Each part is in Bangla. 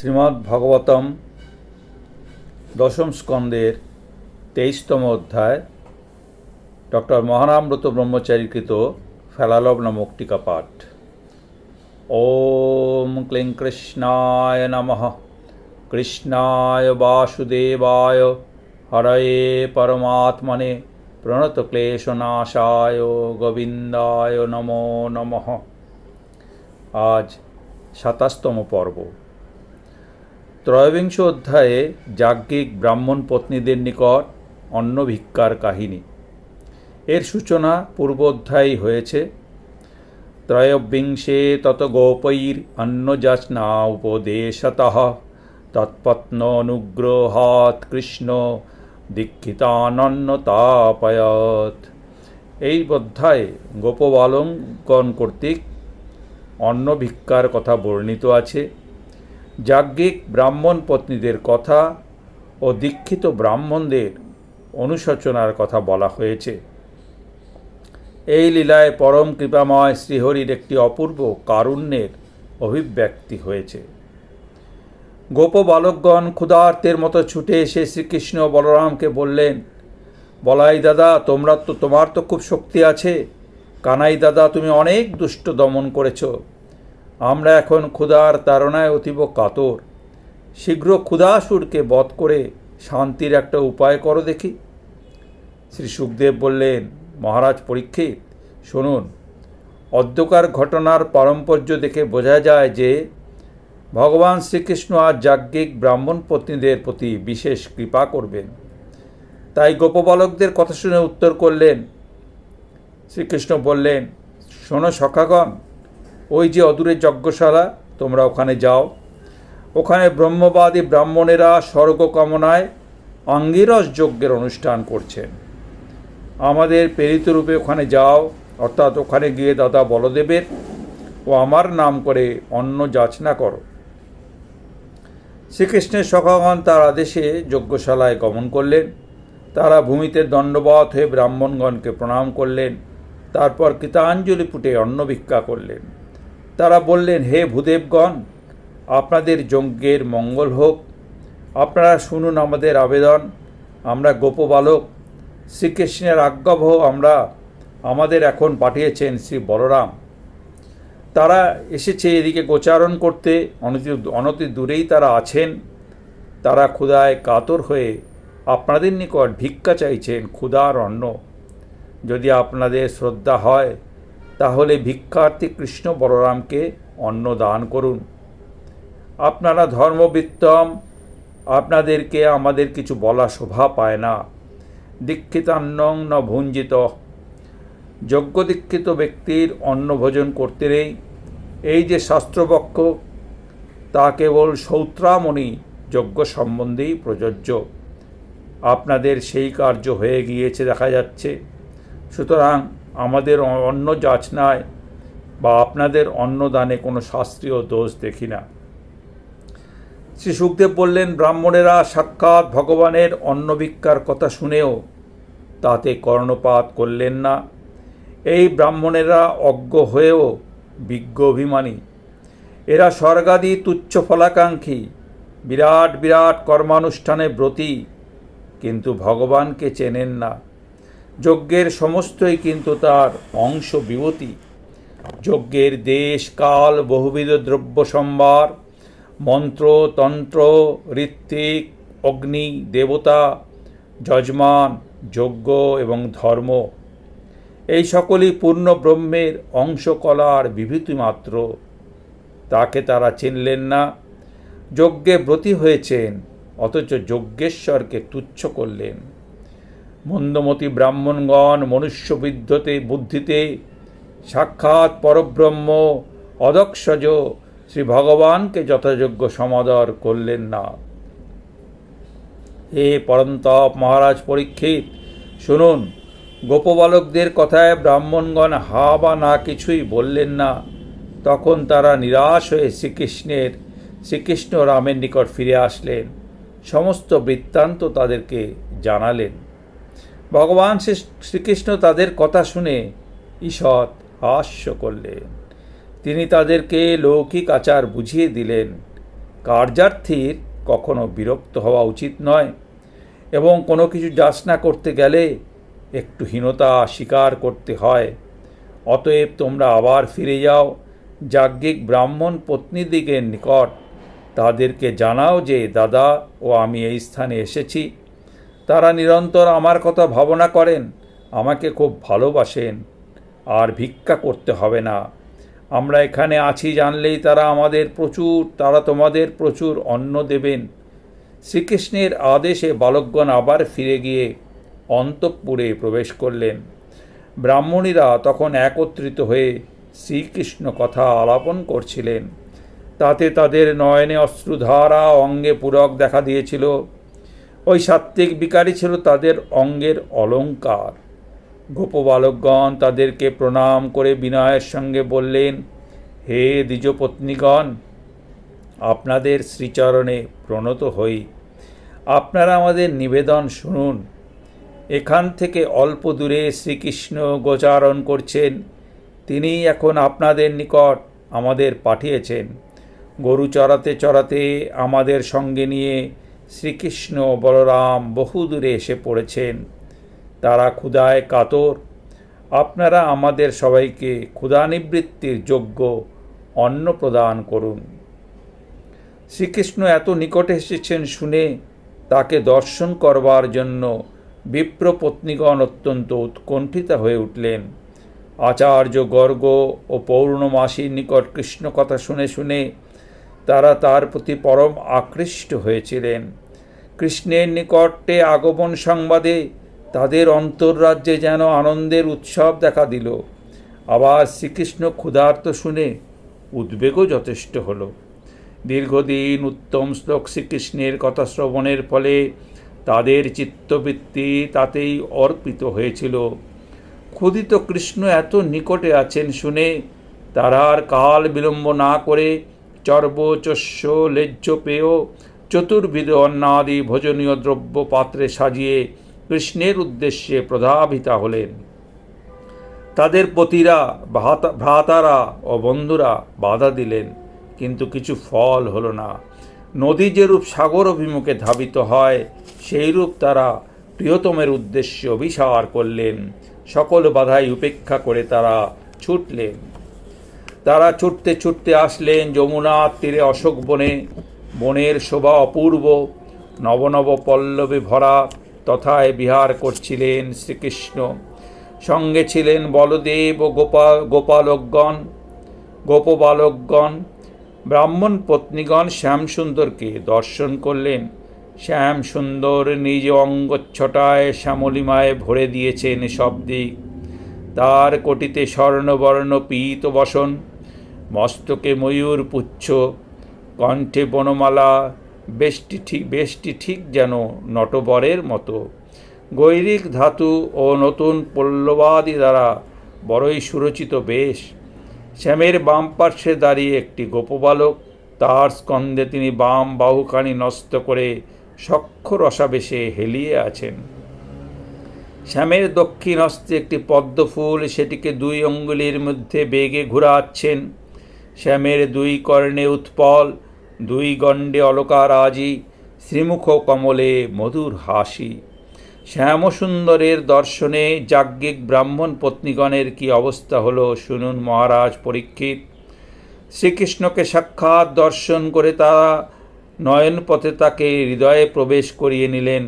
শ্রীমদ্ ভাগবতম দশম স্কন্দের তেইশতম অধ্যায় ডক্টর মহানামব্রত ব্রহ্মচারীকৃত ফেলালব নামক টিকা পাঠ ওম ক্লিং কৃষ্ণায় নমঃ। কৃষ্ণায় বাসুদেবায়। হরয়ে পরমাত্মনে প্রণতক্লেশনাশায় গোবিন্দায় নমো নমঃ। আজ সাতাশতম পর্ব। ত্রয়োবিংশ অধ্যায়ে যাজ্ঞিক ব্রাহ্মণ পত্নীদের নিকট অন্ন ভিক্ষার কাহিনী। এর সূচনা পূর্ব অধ্যায়ই হয়েছে। ত্রয়োবিংশে তত গোপৈর অন্নযাচনা উপদেশত তৎপত্ন অনুগ্রহাৎ কৃষ্ণ দীক্ষিতানন্নতাপয়ত এই অধ্যায়ে গোপবালঙ্কন কর্তৃক অন্ন ভিক্ষার কথা বর্ণিত আছে। যাজ্ঞিক ব্রাহ্মণ পত্নীদের কথা ও দীক্ষিত ব্রাহ্মণদের অনুশোচনার কথা বলা হয়েছে। এই লীলায় পরম কৃপাময় শ্রীহরির একটি অপূর্ব কারুণ্যের অভিব্যক্তি হয়েছে। গোপ বালকগণ ক্ষুধার্তের মতো ছুটে এসে শ্রীকৃষ্ণ বলরামকে বললেন, বলাই দাদা, তোমরা তো, তোমার তো খুব শক্তি আছে। কানাই দাদা, তুমি অনেক দুষ্ট দমন করেছ। আমরা এখন ক্ষুধার তাড়নায় অতীব কাতর। শীঘ্র ক্ষুধাসুরকে বধ করে শান্তির একটা উপায় করো দেখি। শ্রী সুখদেব বললেন, মহারাজ পরীক্ষিত, শুনুন। অধ্যকার ঘটনার পারম্পর্য দেখে বোঝা যায় যে, ভগবান শ্রীকৃষ্ণ আর যাজ্ঞিক ব্রাহ্মণ পত্নীদের প্রতি বিশেষ কৃপা করবেন। তাই গোপবালকদের কথা শুনে উত্তর করলেন, শ্রীকৃষ্ণ বললেন, শোনো সখাগণ ওই যে অদূরে যজ্ঞশালা, তোমরা ওখানে যাও। ওখানে ব্রহ্মবাদী ব্রাহ্মণেরা স্বর্গ কামনায় অঙ্গিরস যজ্ঞের অনুষ্ঠান করছেন। আমাদের প্রেরিত রূপে ওখানে যাও, অর্থাৎ ওখানে গিয়ে দাদা বলদেবের ও আমার নাম করে অন্ন যাচনা করো। শ্রীকৃষ্ণের সখাগণ তার আদেশে যজ্ঞশালায় গমন করলেন। তারা ভূমিতে দণ্ডবত হয়ে ব্রাহ্মণগণকে প্রণাম করলেন। তারপর কৃতাঞ্জলি পুটে অন্ন ভিক্ষা করলেন। তারা বললেন, হে ভূদেবগণ, আপনাদের যজ্ঞের মঙ্গল হোক। আপনারা শুনুন আমাদের আবেদন। আমরা গোপবালক। শ্রীকৃষ্ণের আজ্ঞাবহ আমরা আমাদের এখন পাঠিয়েছেন শ্রী বলরাম। তারা এসেছে এদিকে গোচারণ করতে। অনতি অনতি দূরেই তারা আছেন। তারা ক্ষুধায় কাতর হয়ে আপনাদের নিকট ভিক্ষা চাইছেন। ক্ষুধার অন্ন। যদি আপনাদের শ্রদ্ধা হয় তাহলে ভিক্ষার্থী কৃষ্ণ বলরামকে অন্ন দান করুন। আপনারা ধর্মবৃত্তম, আপনাদেরকে আমাদের কিছু বলা শোভা পায় না। দীক্ষিতান্নং ন ভুঞ্জিত। যোগ্য দীক্ষিত ব্যক্তির অন্ন ভোজন করতে নেই। এই যে শাস্ত্রবক্ষ, তা কেবল সৌত্রামণি যজ্ঞ সম্বন্ধেই প্রযোজ্য। আপনাদের সেই কার্য হয়ে গিয়েছে, দেখা যাচ্ছে। সুতরাং আমাদের অন্য যাচনায় বা আপনাদের অন্নদানে কোনো শাস্ত্রীয় দোষ দেখি না। শ্রী সুখদেব বললেন, ব্রাহ্মণেরা সাক্ষাৎ ভগবানের অন্নভিক্ষার কথা শুনেও তাতে কর্ণপাত করলেন না। এই ব্রাহ্মণেরা অজ্ঞ হয়েও বিজ্ঞ অভিমানী। এরা স্বর্গাদি তুচ্ছ ফলাকাঙ্ক্ষী, বিরাট বিরাট কর্মানুষ্ঠানে ব্রতী, কিন্তু ভগবানকে চেনেন না। যজ্ঞের সমস্তই কিন্তু তার অংশ বিভূতি। যজ্ঞের দেশ, কাল, বহুবিধ দ্রব্য সম্ভার, মন্ত্র, তন্ত্র, ঋত্বিক, অগ্নি, দেবতা, যজমান, যজ্ঞ এবং ধর্ম। এই সকলই পূর্ণ ব্রহ্মের অংশকলার বিভূতি মাত্র। তাকে তারা চিনলেন না। যজ্ঞে ব্রতী হয়েছেন, অথচ যজ্ঞেশ্বরকে তুচ্ছ করলেন। মন্দমতি ব্রাহ্মণগণ, মনুষ্য বিদ্ধতে বুদ্ধিতে সাক্ষাৎ পরব্রহ্ম, অদক্ষজ শ্রী ভগবানকে যথাযোগ্য সমাদর করলেন না। হে পরন্তপ মহারাজ পরীক্ষিত, শুনুন, গোপবালকদের কথায় ব্রাহ্মণগণ হা বা না কিছুই বললেন না। তখন তারা নিরাশ হয়ে শ্রীকৃষ্ণের, শ্রীকৃষ্ণ রামের নিকট ফিরে আসলেন। সমস্ত বৃত্তান্ত তাদেরকে জানালেন। ভগবান শ্রীকৃষ্ণ তাদের কথা শুনে ঈষৎ হাস্য করলেন। তিনি তাদেরকে লৌকিক আচার বুঝিয়ে দিলেন। কার্যার্থীর কখনো বিরক্ত হওয়া উচিত নয় এবং কোনো কিছু যাচনা করতে গেলে একটু হীনতা স্বীকার করতে হয়। অতএব তোমরা আবার ফিরে যাও। যাজ্ঞিক ব্রাহ্মণ পত্নীদিগের নিকট। তাদেরকে জানাও যে, দাদা, ও আমি এই স্থানে এসেছি। তারা নিরন্তর আমার কথা ভাবনা করেন, আমাকে খুব ভালোবাসেন, আর ভিক্ষা করতে হবে না। আমরা এখানে আছি জানলেই তারা আমাদের প্রচুর, তারা তোমাদের প্রচুর অন্ন দেবেন। শ্রীকৃষ্ণের আদেশে বালকগণ আবার ফিরে গিয়ে অন্তঃপুরে প্রবেশ করলেন। ব্রাহ্মণীরা তখন একত্রিত হয়ে শ্রীকৃষ্ণ কথা আলাপন করছিলেন। তাতে তাদের নয়নে অশ্রুধারা অঙ্গে পূরক দেখা দিয়েছিল। ওই সাত্ত্বিক বিকারী ছিল তাদের অঙ্গের অলঙ্কার। গোপবালকগণ তাদেরকে প্রণাম করে বিনয়ের সঙ্গে বললেন, হে দ্বিজপত্নীগণ, আপনাদের শ্রীচরণে প্রণত হই। আপনারা আমাদের নিবেদন শুনুন। এখান থেকে অল্প দূরে শ্রীকৃষ্ণ গোচারণ করছেন। তিনি এখন আপনাদের নিকট আমাদের পাঠিয়েছেন। গরু চড়াতে চড়াতে আমাদের সঙ্গে নিয়ে শ্রীকৃষ্ণ বলরাম বহুদূরে এসে পড়েছেন। তারা ক্ষুধায় কাতর। আপনারা আমাদের সবাইকে ক্ষুধানিবৃত্তির যোগ্য অন্ন প্রদান করুন। শ্রীকৃষ্ণ এত নিকটে এসেছেন শুনে তাকে দর্শন করবার জন্য বিপ্র পত্নীগণ অত্যন্ত উৎকণ্ঠিতা হয়ে উঠলেন। আচার্য গর্গ ও পৌর্ণমাসীর নিকট কৃষ্ণ কথা শুনে শুনে তারা তার প্রতি পরম আকৃষ্ট হয়েছিলেন। কৃষ্ণের নিকটে আগমন সংবাদে তাদের অন্তর্রাজ্যে যেন আনন্দের উৎসব দেখা দিল। আবার শ্রীকৃষ্ণ ক্ষুধার্ত শুনে উদ্বেগও যথেষ্ট হলো। দীর্ঘদিন উত্তম শ্লোক শ্রীকৃষ্ণের কথা শ্রবণের ফলে তাদের চিত্তবৃত্তি তাতেই অর্পিত হয়েছিল। ক্ষুদিত কৃষ্ণ এত নিকটে আছেন শুনে তারা আর কাল বিলম্ব না করে চর্বচস্য লেজ্জ পেয় চতুর্বিধ অন্নাদি ভোজনীয় দ্রব্য পাত্রে সাজিয়ে কৃষ্ণের উদ্দেশ্যে প্রধাবিতা হলেন। তাদের পতিরা ভ্রাতারা ও বন্ধুরা বাধা দিলেন, কিন্তু কিছু ফল হলো না। নদী যেরূপ সাগর অভিমুখে ধাবিত হয়, সেইরূপ তারা প্রিয়তমের উদ্দেশ্যে অভিসার করলেন। সকল বাধাই উপেক্ষা করে তারা ছুটলেন। তারা ছুটতে ছুটতে আসলেন যমুনার তীরে অশোক বনে। বনের শোভা অপূর্ব নবনব পল্লবে ভরা তথায় বিহার করছিলেন শ্রীকৃষ্ণ। সঙ্গে ছিলেন বলদেব ও গোপাল গোপালকগণ গোপবালকগণ ব্রাহ্মণ পত্নীগণ শ্যামসুন্দরকে দর্শন করলেন। শ্যাম সুন্দর নিজ অঙ্গচ্ছটায় শ্যামলিমায় ভরে দিয়েছেন সব দিক তার কোটিতে স্বর্ণবর্ণ পীত বসন, মস্তকে ময়ূর পুচ্ছ কণ্ঠে বনমালা বেশটি ঠিক বেশটি ঠিক যেন নটবরের মতো। গৈরিক ধাতু ও নতুন পল্লবাদি দ্বারা বড়ই সুরচিত বেশ। শ্যামের বাম পার্শ্বে দাঁড়িয়ে একটি গোপবালক, তার স্কন্ধে তিনি বাম বাহুখানি নষ্ট করে সক্ষ রসাবেশে হেলিয়ে আছেন। শ্যামের দক্ষিণ হস্তে একটি পদ্মফুল, সেটিকে দুই অঙ্গুলির মধ্যে বেগে ঘুরাচ্ছেন। শ্যামের দুই কর্ণে উৎপল দুই গণ্ডে অলকার আজি শ্রীমুখ কমলে মধুর হাসি। শ্যামসুন্দরের দর্শনে যাজ্ঞিক ব্রাহ্মণ পত্নীগণের কি অবস্থা হলো শুনুন মহারাজ পরীক্ষিত। শ্রীকৃষ্ণকে সাক্ষাৎ দর্শন করে তারা নয়নপথে তাকে হৃদয়ে প্রবেশ করিয়ে নিলেন।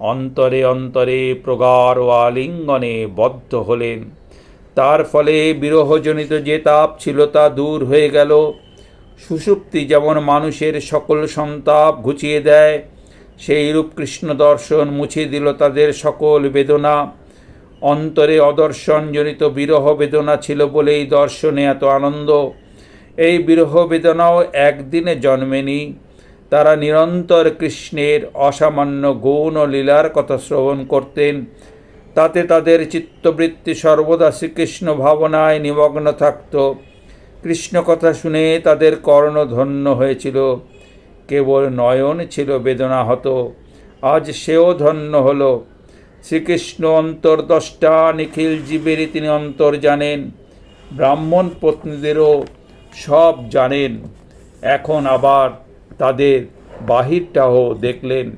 অন্তরে অন্তরে প্রগাঢ় ও আলিঙ্গনে বদ্ধ হলেন। তার ফলে বিরহজনিত যে তাপ ছিল তা দূর হয়ে গেল। সুষুপ্তি যেমন মানুষের সকল সন্তাপ ঘুচিয়ে দেয়, সেইরূপ কৃষ্ণ দর্শন মুছে দিল তাদের সকল বেদনা। অন্তরে অদর্শনজনিত বিরহ বেদনা ছিল বলেই দর্শনে এত আনন্দ। এই বিরহ বেদনাও একদিনে জন্মেনি। তারা নিরন্তর কৃষ্ণের অসামান্য গৌণ লীলার কথা শ্রবণ করতেন। তাতে তাদের চিত্তবৃত্তি সর্বদা শ্রীকৃষ্ণ ভাবনায় নিমগ্ন থাকত। কৃষ্ণ কথা শুনে তাদের কর্ণ ধন্য হয়েছিল। কেবল নয়ন ছিল বেদনা হতো আজ সেও ধন্য হলো। শ্রীকৃষ্ণ অন্তর্দষ্টা নিখিল জীবেরই তিনি অন্তর জানেন। ব্রাহ্মণ পত্নীদেরও সব জানেন। এখন আবার তাদের বাহিরটাও দেখলেন।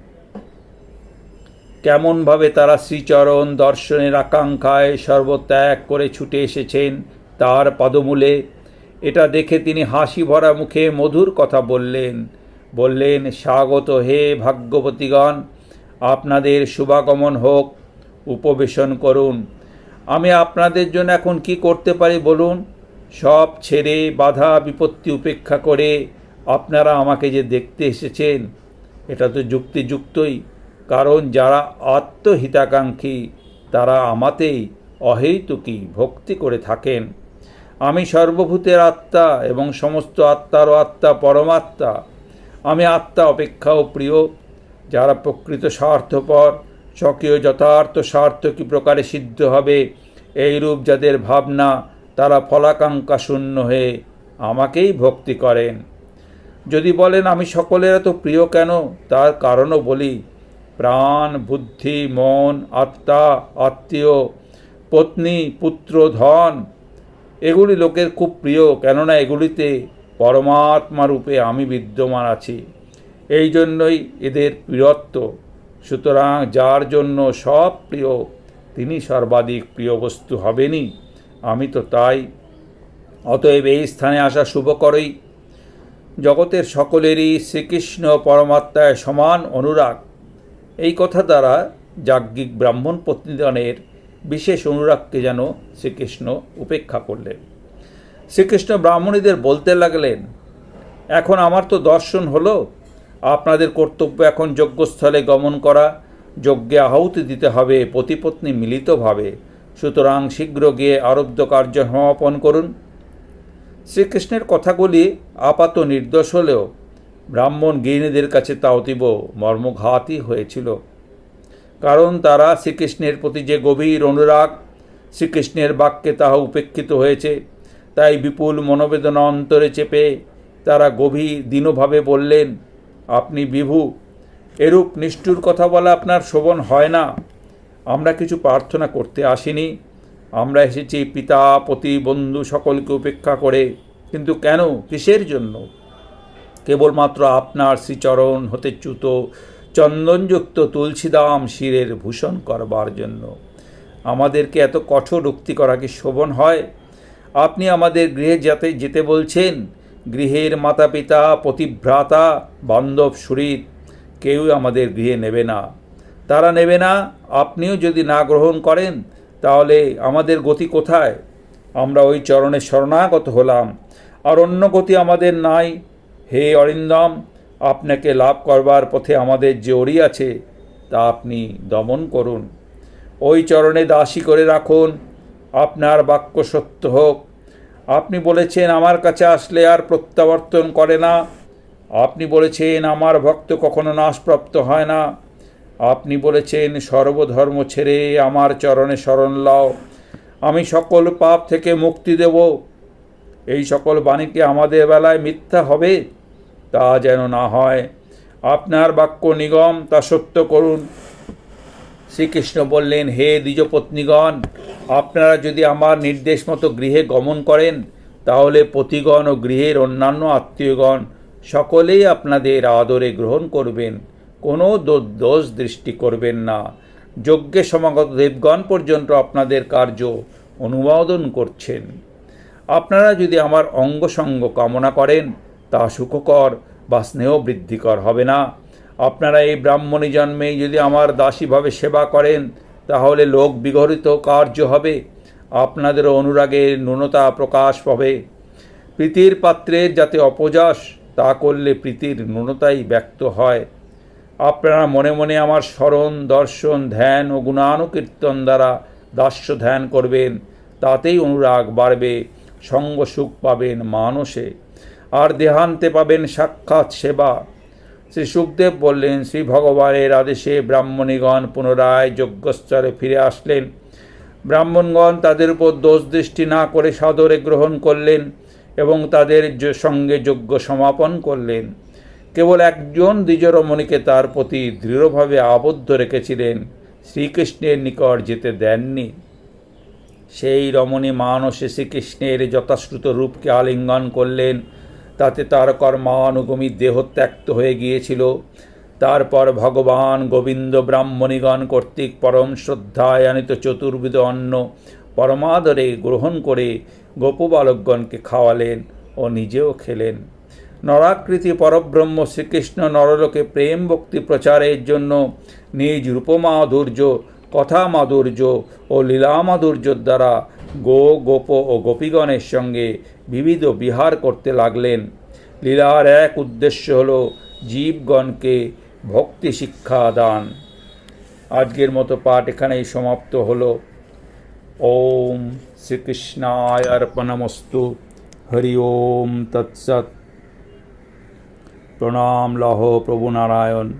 কেমনভাবে তারা শ্রীচরণ দর্শনের আকাঙ্ক্ষায় সর্বত্যাগ করে ছুটে এসেছেন, তার পদমূলে এটা দেখে তিনি হাসি ভরা মুখে মধুর কথা বললেন। বললেন, স্বাগত হে ভাগ্যবতীগণ, আপনাদের শুভাগমন হোক, উপবেশন করুন। আমি আপনাদের জন্য এখন কি করতে পারি বলুন? সব ছেড়ে বাধা বিপত্তি উপেক্ষা করে আপনারা আমাকে যে দেখতে এসেছেন, এটা তো যুক্তিযুক্তই। কারণ যারা আত্মহিতাকাঙ্ক্ষী, তারা আমাতেই অহেতুকি ভক্তি করে থাকেন। আমি সর্বভূতের আত্মা এবং সমস্ত আত্মারও আত্মা পরমাত্মা। আমি আত্মা অপেক্ষাও প্রিয়, যারা প্রকৃত স্বার্থপর, স্বকীয় যথার্থ স্বার্থ কি প্রকারে সিদ্ধ হবে এইরূপ যাদের ভাবনা, তারা ফলাকাঙ্ক্ষা শূন্য হয়ে আমাকেই ভক্তি করেন। যদি বলেন, আমি সকলের এত প্রিয় কেন? তার কারণও বলি, প্রাণ, বুদ্ধি, মন, আত্মা, আত্মীয়, পত্নী, পুত্র, ধন এগুলি লোকের খুব প্রিয়, কেননা এগুলিতে পরমাত্মা রূপে আমি বিদ্যমান আছি। এই জন্যই এদের প্রিয়ত্ব সুতরাং যার জন্য সব প্রিয়, তিনি সর্বাধিক প্রিয় বস্তু হবেনই। আমি তো তাই। অতএব এই স্থানে আসা শুভকরই জগতের সকলেরই শ্রীকৃষ্ণ পরমাত্মায় সমান অনুরাগ। এই কথা দ্বারা যাজ্ঞিক ব্রাহ্মণ পত্নীগণের বিশেষ অনুরাগকে যেন শ্রীকৃষ্ণ উপেক্ষা করলেন। শ্রীকৃষ্ণ ব্রাহ্মণীদের বলতে লাগলেন, এখন আমার তো দর্শন হলো, আপনাদের কর্তব্য এখন যজ্ঞস্থলে গমন করা, যজ্ঞে আহুতি দিতে হবে, পতিপত্নী মিলিতভাবে। সুতরাং শীঘ্র গিয়ে আরব্ধ কার্য সমাপন করুন। শ্রীকৃষ্ণের কথাগুলি আপাত নির্দোষ হলেও ব্রাহ্মণ গৃহিণীদের কাছে তা অতীব মর্মঘাতই হয়েছিল। কারণ তারা শ্রীকৃষ্ণের প্রতি যে গভীর অনুরাগ, শ্রীকৃষ্ণের বাক্যে তাহা উপেক্ষিত হয়েছে, তাই বিপুল মনোবেদনা অন্তরে চেপে তারা গভীর দীনভাবে বললেন, আপনি বিভু, এরূপ নিষ্ঠুর কথা বলা আপনার শোভন হয় না। আমরা কিছু প্রার্থনা করতে আসিনি। আমরা এসেছি পিতা, পতি, বন্ধু সকলকে উপেক্ষা করে। কিন্তু কেন? কিসের জন্য? কেবলমাত্র আপনার শ্রীচরণ হতে চ্যুত চন্দনযুক্ত তুলসীদাম শিরের ভূষণ করবার জন্য। আমাদেরকে এত কঠোর উক্তি করা কি শোভন হয়? আপনি আমাদের গৃহে যাতে, যেতে বলছেন, গৃহের মাতা পিতা পতিভ্রাতা, বান্ধব সুরিত কেউই আমাদের গৃহে নেবে না। তারা নেবে না, আপনিও যদি না গ্রহণ করেন, তাহলে আমাদের গতি কোথায়? আমরা ওই চরণে শরণাগত হলাম, আর অন্য গতি আমাদের নাই। হে অরিন্দম আপনাকে লাভ করবার পথে আমাদের যে আছে, তা আপনি দমন করুন। ওই চরণে দাসী করে রাখুন। আপনার বাক্য সত্য হোক। আপনি বলেছেন, আমার কাছে আসলে আর প্রত্যাবর্তন করে না। আপনি বলেছেন, আমার ভক্ত কখনো নাশপ্রাপ্ত হয় না। আপনি বলেছেন, সর্বধর্ম ছেড়ে আমার চরণে শরণ লাও। আমি সকল পাপ থেকে মুক্তি দেব। এই সকল বাণীকে আমাদের বেলায় মিথ্যা হবে? তা যেন না হয়। আপনার বাক্য নিগম তা সত্য করুন। শ্রীকৃষ্ণ বললেন, হে দ্বিজপত্নীগণ, আপনারা যদি আমার নির্দেশ মতো গৃহে গমন করেন, তাহলে পতিগণ ও গৃহের অন্যান্য আত্মীয়গণ সকলেই আপনাদের আদরে গ্রহণ করবেন। কোনো দোষ দৃষ্টি করবেন না। যজ্ঞে সমাগত দেবগণ পর্যন্ত আপনাদের কার্য অনুমোদন করছেন। আপনারা যদি আমার অঙ্গসঙ্গ কামনা করেন তা সুখকর বা স্নেহ বৃদ্ধিকর হবে না। আপনারা এই ব্রাহ্মণী জন্মেই যদি আমার দাসীভাবে সেবা করেন, তাহলে লোক বিগড়িত কার্য হবে। আপনাদের অনুরাগের ন্যূনতা প্রকাশ পাবে প্রীতির পাত্রের যাতে অপযাস তা করলে প্রীতির ন্যূনতাই ব্যক্ত হয়। আপনারা মনে মনে আমার স্মরণ, দর্শন, ধ্যান ও গুণানুকীর্তন দ্বারা দাস্য ধ্যান করবেন। তাতেই অনুরাগ বাড়বে সঙ্গ সুখ পাবেন মানসে আর দেহান্তে পাবেন সাক্ষাৎ সেবা। শ্রী সুখদেব বললেন, শ্রী ভগবানের আদেশে ব্রাহ্মণীগণ পুনরায় যজ্ঞস্থলে ফিরে আসলেন। ব্রাহ্মণগণ তাদের উপর দোষ দৃষ্টি না করে সাদরে গ্রহণ করলেন এবং তাদের সঙ্গে যজ্ঞ সমাপন করলেন। কেবল একজন দ্বিজরমণীকে তার প্রতি দৃঢ়ভাবে আবদ্ধ রেখেছিলেন। শ্রীকৃষ্ণের নিকট যেতে দেননি। সেই রমণী মানসে শ্রীকৃষ্ণের যথাশ্রুত রূপকে আলিঙ্গন করলেন তাতে তার কর্মানুগমী দেহ ত্যক্ত হয়ে গিয়েছিল। তারপর ভগবান গোবিন্দ ব্রাহ্মণীগণ কর্তৃক পরম শ্রদ্ধায় আনিত চতুর্বিধ অন্ন পরমাদরে গ্রহণ করে গোপবালকগণকে খাওয়ালেন ও নিজেও খেলেন। নরাকৃতি পরব্রহ্ম শ্রীকৃষ্ণ নরলোকে প্রেম ভক্তি প্রচারের জন্য নিজ রূপমাধুর্য কথা মাধুর্য ও লীলা মাধুর্যর দ্বারা গো গোপ ও গোপীগণের সঙ্গে বিবিধ বিহার করতে লাগলেন। লীলার এক উদ্দেশ্য হল জীবগণকে ভক্তি শিক্ষা দান। আজকের মতো পাঠ এখানেই সমাপ্ত হলো। ওম শ্রীকৃষ্ণায় অর্পণমস্তু। হরি ওম তৎসৎ। প্রণাম লহ প্রভু নারায়ণ।